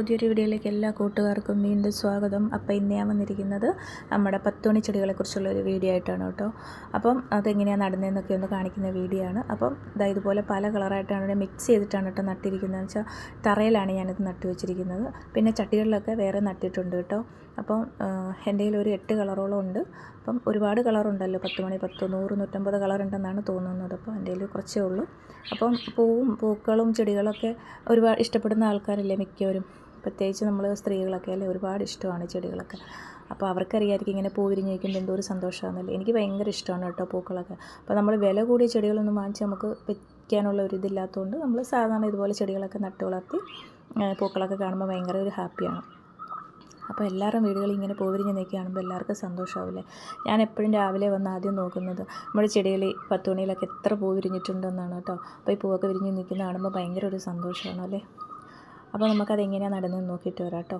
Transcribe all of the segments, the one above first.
പുതിയൊരു വീഡിയോയിലേക്ക് എല്ലാ കൂട്ടുകാർക്കും വീണ്ടും സ്വാഗതം. അപ്പോൾ ഇന്ന് ഞാൻ വന്നിരിക്കുന്നത് നമ്മുടെ പത്തുമണി ചെടികളെക്കുറിച്ചുള്ള ഒരു വീഡിയോ ആയിട്ടാണ് കേട്ടോ. അപ്പം അതെങ്ങനെയാണ് നടുന്നതെന്നൊക്കെ ഒന്ന് കാണിക്കുന്ന വീഡിയോ ആണ്. അപ്പം ഇതാ ഇതുപോലെ പല കളറായിട്ടാണ് മിക്സ് ചെയ്തിട്ടാണ് കേട്ടോ നട്ടിരിക്കുന്നത്. വെച്ചാൽ തറയിലാണ് ഞാനിത് നട്ടു വെച്ചിരിക്കുന്നത്. പിന്നെ ചട്ടികളിലൊക്കെ വേറെ നട്ടിട്ടുണ്ട് കേട്ടോ. അപ്പം എന്റെ കയ്യിൽ ഒരു എട്ട് കളറോളം ഉണ്ട്. അപ്പം ഒരുപാട് കളറുണ്ടല്ലോ. പത്ത് മണി പത്ത് നൂറ് നൂറ്റമ്പത് കളറുണ്ടെന്നാണ് തോന്നുന്നത്. അപ്പോൾ എന്റെ കയ്യിൽ കുറച്ചേ ഉള്ളൂ. അപ്പം പൂവും പൂക്കളും ചെടികളൊക്കെ ഒരുപാട് ഇഷ്ടപ്പെടുന്ന ആൾക്കാരല്ലേ മിക്കവരും? പ്രത്യേകിച്ച് നമ്മൾ സ്ത്രീകളൊക്കെ അല്ലേ ഒരുപാട് ഇഷ്ടമാണ് ചെടികളൊക്കെ. അപ്പോൾ അവർക്കറിയായിരിക്കും ഇങ്ങനെ പൂ നിൽക്കുമ്പോൾ എന്തോ ഒരു സന്തോഷമാണെന്നല്ലേ. എനിക്ക് ഭയങ്കര ഇഷ്ടമാണ് കേട്ടോ പൂക്കളൊക്കെ. അപ്പോൾ നമ്മൾ വില കൂടിയ ചെടികളൊന്നും വാങ്ങിച്ച് നമുക്ക് വെക്കാനുള്ള ഒരു ഇതില്ലാത്തതുകൊണ്ട് നമ്മൾ സാധാരണ ഇതുപോലെ ചെടികളൊക്കെ നട്ട് വളർത്തി പൂക്കളൊക്കെ കാണുമ്പോൾ ഭയങ്കര ഒരു ഹാപ്പിയാണ്. അപ്പോൾ എല്ലാവരും വീടുകളിൽ ഇങ്ങനെ പൂവിരിഞ്ഞ് നിൽക്കുകയാണെങ്കിൽ എല്ലാവർക്കും സന്തോഷമാവില്ലേ? ഞാൻ എപ്പോഴും രാവിലെ വന്ന് ആദ്യം നോക്കുന്നത് നമ്മുടെ ചെടികളിൽ പത്ത് മണിയിലൊക്കെ എത്ര പൂ വിരിഞ്ഞിട്ടുണ്ടെന്നാണ് കേട്ടോ. അപ്പോൾ ഈ പൂവൊക്കെ വിരിഞ്ഞ് നിൽക്കുന്ന കാണുമ്പോൾ ഭയങ്കര ഒരു സന്തോഷമാണ് അല്ലേ അപ്പോൾ നമുക്കത് എങ്ങനെയാണ് നടന്നതെന്ന് നോക്കിയിട്ട് വരാം കേട്ടോ.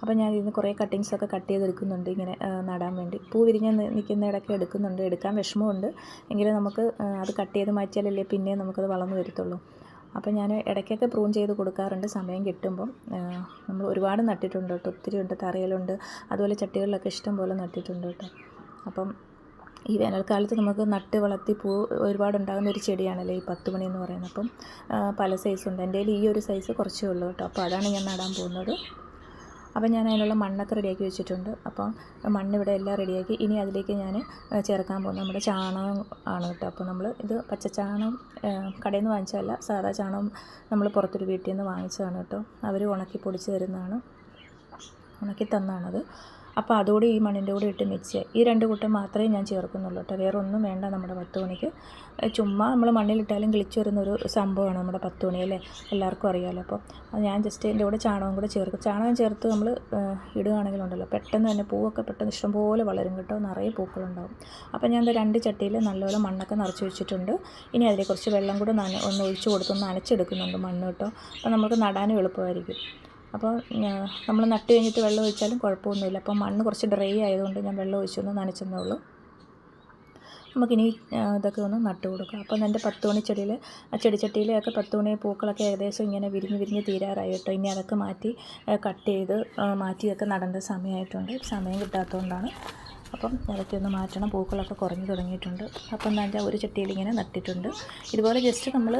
അപ്പോൾ ഞാൻ ഇതിന് കുറേ കട്ടിങ്സൊക്കെ കട്ട് ചെയ്തെടുക്കുന്നുണ്ട് ഇങ്ങനെ നടാൻ വേണ്ടി. പൂ വിരിഞ്ഞ് നിൽക്കുന്ന ഇടയ്ക്ക് എടുക്കുന്നുണ്ട്. എടുക്കാൻ വിഷമമുണ്ട്. എങ്കിലും നമുക്ക് അത് കട്ട് ചെയ്ത് മാറ്റിയാലല്ലേ പിന്നെ നമുക്കത് വളർന്നു വരത്തുള്ളൂ. അപ്പോൾ ഞാൻ ഇടയ്ക്കൊക്കെ പ്രൂൺ ചെയ്ത് കൊടുക്കാറുണ്ട്. സമയം കിട്ടുമ്പം നമ്മൾ ഒരുപാട് നട്ടിട്ടുണ്ട് കേട്ടോ. ഒത്തിരി ഉണ്ട് തറയിലുണ്ട്. അതുപോലെ ചട്ടികളിലൊക്കെ ഇഷ്ടം പോലെ നട്ടിട്ടുണ്ട് കേട്ടോ. അപ്പം ഈ വേനൽക്കാലത്ത് നമുക്ക് നട്ട് വളർത്തി പൂ ഒരുപാട് ഉണ്ടാകുന്ന ഒരു ചെടിയാണല്ലേ ഈ പത്ത് മണി എന്ന് പറയുന്നത്. അപ്പം പല സൈസുണ്ട് എന്റെ ഈ ഒരു സൈസ് കുറച്ചേ ഉള്ളൂ കേട്ടോ. അപ്പോൾ അതാണ് ഞാൻ നടാൻ പോകുന്നത്. അപ്പം ഞാൻ അതിനുള്ള മണ്ണൊക്കെ റെഡിയാക്കി വെച്ചിട്ടുണ്ട്. അപ്പം മണ്ണ് ഇവിടെ എല്ലാം റെഡിയാക്കി ഇനി അതിലേക്ക് ഞാൻ ചേർക്കാൻ പോകുന്നത് നമ്മുടെ ചാണകം ആണ് കേട്ടോ. അപ്പോൾ നമ്മൾ ഇത് പച്ചച്ചാണകം കടയിൽ നിന്ന് വാങ്ങിച്ചതല്ല സാധാ ചാണകം നമ്മൾ പുറത്തൊരു വീട്ടിൽ നിന്ന് വാങ്ങിച്ചതാണ് കേട്ടോ. അവർ ഉണക്കി പൊടിച്ച് തരുന്നതാണ്. ഉണക്കി തന്നാണത് അപ്പോൾ അതുകൂടി ഈ മണ്ണിന്റെ കൂടെ ഇട്ട് മിക്സ് ചെയ്യുക ഈ രണ്ട് കൂട്ടം മാത്രമേ ഞാൻ ചേർക്കുന്നുള്ളൂ കേട്ടോ. വേറെ ഒന്നും വേണ്ട നമ്മുടെ പത്ത് മണിക്ക്. ചുമ്മാ നമ്മൾ മണ്ണിലിട്ടാലും കിളിച്ച് വരുന്നൊരു സംഭവമാണ് നമ്മുടെ പത്ത് മണി അല്ലേ? എല്ലാവർക്കും അറിയാമല്ലോ അപ്പോൾ ഞാൻ ജസ്റ്റ് എന്റെ കൂടെ ചാണകം കൂടെ ചേർക്കും. ചാണകം ചേർത്ത് നമ്മൾ ഇടുകയാണെങ്കിലുണ്ടല്ലോ. പെട്ടെന്ന് തന്നെ പൂവൊക്കെ പെട്ടെന്ന് ഇഷ്ടംപോലെ വളരും കേട്ടോ. നിറയെ പൂക്കളുണ്ടാവും. അപ്പോൾ ഞാൻ രണ്ട് ചട്ടിയിൽ നല്ലപോലെ മണ്ണൊക്കെ നിറച്ച് വെച്ചിട്ടുണ്ട്. ഇനി അതിൽ കുറച്ച് വെള്ളം കൂടെ നന ഒന്ന് ഒഴിച്ച് കൊടുത്തൊന്ന് നനച്ചെടുക്കുന്നുണ്ട് മണ്ണ് കേട്ടോ. അപ്പോൾ നമുക്ക് നടാനും എളുപ്പമായിരിക്കും. അപ്പോൾ നമ്മൾ നട്ട് കഴിഞ്ഞിട്ട് വെള്ളം ഒഴിച്ചാലും കുഴപ്പമൊന്നുമില്ല. അപ്പോൾ മണ്ണ് കുറച്ച് ഡ്രൈ ആയതുകൊണ്ട് ഞാൻ വെള്ളം ഒഴിച്ചൊന്ന് നനച്ചെന്നേ ഉള്ളൂ നമുക്കിനി ഇതൊക്കെ ഒന്ന് നട്ട് കൊടുക്കാം. അപ്പം എന്റെ പത്ത് മണി ചെടിയിൽ ചെടിച്ചട്ടിയിലൊക്കെ പത്ത് മണി പൂക്കളൊക്കെ ഏകദേശം ഇങ്ങനെ വിരിഞ്ഞ് വിരിഞ്ഞ് തീരാറായി കേട്ടോ. ഇനി അതൊക്കെ മാറ്റി കട്ട് ചെയ്ത് മാറ്റിയൊക്കെ നടേണ്ട സമയമായിട്ടുണ്ട്. സമയം കിട്ടാത്തതുകൊണ്ടാണ്. അപ്പം അതൊക്കെ ഒന്ന് മാറ്റണം. പൂക്കളൊക്കെ കുറഞ്ഞു തുടങ്ങിയിട്ടുണ്ട്. അപ്പം എന്താ ഒരു ചട്ടിയിൽ ഇങ്ങനെ നട്ടിട്ടുണ്ട്. ഇതുപോലെ ജസ്റ്റ് നമ്മൾ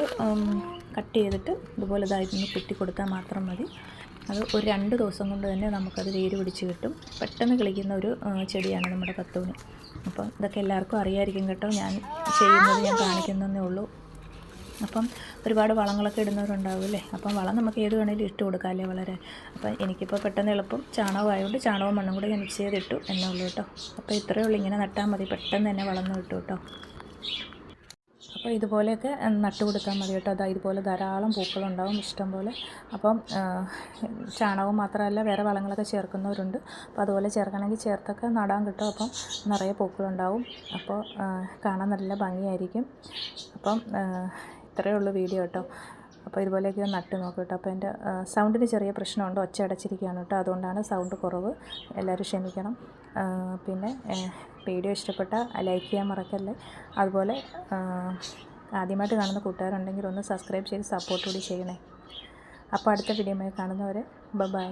കട്ട് ചെയ്തിട്ട് ഇതുപോലെ ഇതായിട്ടൊന്ന് കുത്തി കൊടുത്താൽ മാത്രം മതി. അത് ഒരു രണ്ട് ദിവസം കൊണ്ട് തന്നെ നമുക്കത് വേര് പിടിച്ച് കിട്ടും. പെട്ടെന്ന് കിളിക്കുന്ന ഒരു ചെടിയാണ് നമ്മുടെ കത്തൂണി അപ്പം ഇതൊക്കെ എല്ലാവർക്കും അറിയായിരിക്കും കേട്ടോ. ഞാൻ ചെയ്യുന്നത് ഞാൻ കാണിക്കുന്നതേ ഉള്ളൂ. അപ്പം ഒരുപാട് വളങ്ങളൊക്കെ ഇടുന്നവരുണ്ടാവില്ലേ അപ്പം വളം നമുക്ക് ഏത് വേണേലും ഇട്ട് കൊടുക്കാമല്ലേ വളരെ? അപ്പം എനിക്കിപ്പോൾ പെട്ടെന്ന് എളുപ്പം ചാണകം ആയതുകൊണ്ട് ചാണകവും മണ്ണും കൂടെ ഞാൻ മിക്സ് ചെയ്തിട്ടു എന്നുള്ളൂ കേട്ടോ. അപ്പോൾ ഇത്രയേ ഉള്ളൂ. ഇങ്ങനെ നട്ടാൽ മതി. പെട്ടെന്ന് തന്നെ വളർന്നു കിട്ടും കേട്ടോ. അപ്പോൾ ഇതുപോലെയൊക്കെ നട്ട് കൊടുത്താൽ മതി കേട്ടോ. അതാ ഇതുപോലെ ധാരാളം പൂക്കളുണ്ടാവും ഇഷ്ടം പോലെ അപ്പം ചാണകം മാത്രമല്ല വേറെ വളങ്ങളൊക്കെ ചേർക്കുന്നവരുണ്ട്. അപ്പോൾ അതുപോലെ ചേർക്കണമെങ്കിൽ ചേർത്തൊക്കെ നടാൻ കിട്ടും. അപ്പം നിറയെ പൂക്കളുണ്ടാവും. അപ്പോൾ കാണാൻ നല്ല ഭംഗിയായിരിക്കും. അപ്പം ഇത്രയേ ഉള്ളൂ വീഡിയോ കേട്ടോ. അപ്പോൾ ഇതുപോലെയൊക്കെ ഒന്ന് നട്ട് നോക്കും കേട്ടോ. അപ്പോൾ എന്റെ സൗണ്ടിന് ചെറിയ പ്രശ്നമുണ്ട്. ഒച്ച അടച്ചിരിക്കുകയാണ് കേട്ടോ. അതുകൊണ്ടാണ് സൗണ്ട് കുറവ്. എല്ലാവരും ക്ഷമിക്കണം. പിന്നെ വീഡിയോ ഇഷ്ടപ്പെട്ട ലൈക്ക് ചെയ്യാൻ മറക്കല്ലേ. അതുപോലെ ആദ്യമായിട്ട് കാണുന്ന കൂട്ടുകാരുണ്ടെങ്കിൽ ഒന്ന് സബ്സ്ക്രൈബ് ചെയ്ത് സപ്പോർട്ട് കൂടി ചെയ്യണേ. അപ്പോൾ അടുത്ത വീഡിയോമായി കാണുന്നവരെ ബൈ